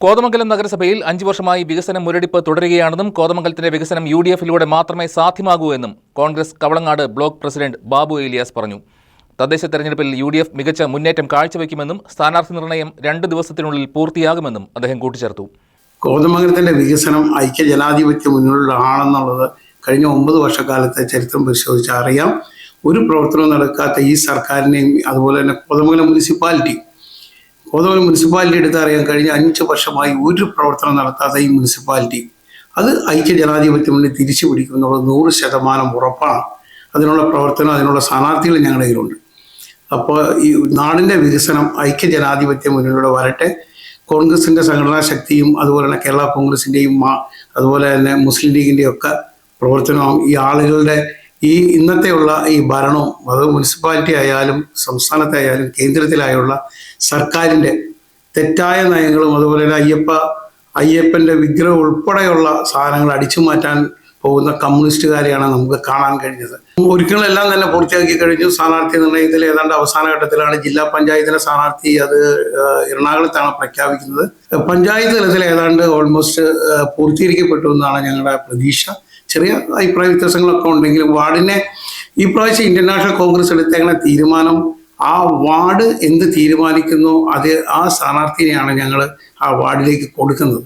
കോതമംഗലം നഗരസഭയിൽ അഞ്ചു വർഷമായി വികസന മുരടിപ്പ് തുടരുകയാണെന്നും കോതമംഗലത്തിന്റെ വികസനം യു ഡി എഫിലൂടെ മാത്രമേ സാധ്യമാകൂ എന്നും കോൺഗ്രസ് കവളങ്ങാട് ബ്ലോക്ക് പ്രസിഡന്റ് ബാബു ഏലിയാസ് പറഞ്ഞു. തദ്ദേശ തെരഞ്ഞെടുപ്പിൽ യു ഡി എഫ് മികച്ച മുന്നേറ്റം കാഴ്ചവെക്കുമെന്നും സ്ഥാനാർത്ഥി നിർണയം രണ്ട് ദിവസത്തിനുള്ളിൽ പൂർത്തിയാകുമെന്നും അദ്ദേഹം കൂട്ടിച്ചേർത്തു. കോതമംഗലത്തിന്റെ വികസനം ഐക്യ ജനാധിപത്യ മുന്നിലുള്ളതാണെന്നുള്ളത് കഴിഞ്ഞ ഒമ്പത് വർഷക്കാലത്തെ ചരിത്രം പരിശോധിച്ച് അറിയാം. ഒരു പ്രവർത്തനവും നടക്കാത്ത ഈ സർക്കാരിനെയും അതുപോലെ തന്നെ കോതമംഗലം മുനിസിപ്പാലിറ്റി കോതമംഗലം മുനിസിപ്പാലിറ്റി എടുത്ത് അറിയാം കഴിഞ്ഞ അഞ്ച് വർഷമായി ഒരു പ്രവർത്തനം നടത്താത്ത ഈ മുനിസിപ്പാലിറ്റി. അത് ഐക്യ ജനാധിപത്യ മുന്നിൽ തിരിച്ചു പിടിക്കുമെന്നുള്ളത് നൂറ് ശതമാനം ഉറപ്പാണ്. അതിനുള്ള പ്രവർത്തനം അതിനുള്ള സ്ഥാനാർത്ഥികൾ ഞങ്ങളുടെ കയ്യിലുണ്ട്. അപ്പോൾ ഈ നാടിന്റെ വികസനം ഐക്യ ജനാധിപത്യ മുന്നിലൂടെ വരട്ടെ. കോൺഗ്രസിന്റെ സംഘടനാ ശക്തിയും അതുപോലെ തന്നെ കേരള കോൺഗ്രസിന്റെയും അതുപോലെ തന്നെ മുസ്ലിം ലീഗിന്റെയും ഒക്കെ പ്രവർത്തനവും ഈ ആളുകളുടെ ഈ ഇന്നത്തെയുള്ള ഈ ഭരണവും അത് മുനിസിപ്പാലിറ്റി ആയാലും സംസ്ഥാനത്തായാലും കേന്ദ്രത്തിലായുള്ള സർക്കാരിന്റെ തെറ്റായ നയങ്ങളും അതുപോലെ തന്നെ അയ്യപ്പ അയ്യപ്പന്റെ വിഗ്രഹം ഉൾപ്പെടെയുള്ള സാധനങ്ങൾ അടിച്ചു മാറ്റാൻ പോകുന്ന കമ്മ്യൂണിസ്റ്റുകാരെയാണ് നമുക്ക് കാണാൻ കഴിഞ്ഞത്. ഒരുക്കങ്ങളെല്ലാം തന്നെ പൂർത്തിയാക്കി കഴിഞ്ഞു. സ്ഥാനാർത്ഥി നിർണയത്തിൽ ഏതാണ്ട് അവസാന ഘട്ടത്തിലാണ് ജില്ലാ പഞ്ചായത്തിലെ സ്ഥാനാർത്ഥി അത് എറണാകുളത്താണ് പ്രഖ്യാപിക്കുന്നത്. പഞ്ചായത്ത് തലത്തിൽ ഏതാണ്ട് ഓൾമോസ്റ്റ് പൂർത്തീകരിക്കപ്പെട്ടു എന്നാണ് ഞങ്ങളുടെ പ്രതീക്ഷ. ചെറിയ അഭിപ്രായ വ്യത്യാസങ്ങളൊക്കെ ഉണ്ടെങ്കിലും വാർഡിനെ ഈ പ്രാവശ്യം ഇന്ത്യൻ നാഷണൽ കോൺഗ്രസ് എടുത്തേക്കുന്ന തീരുമാനം ആ വാർഡ് എന്ത് തീരുമാനിക്കുന്നു അത് ആ സ്ഥാനാർത്ഥിനെയാണ് ഞങ്ങൾ ആ വാർഡിലേക്ക് കൊടുക്കുന്നത്.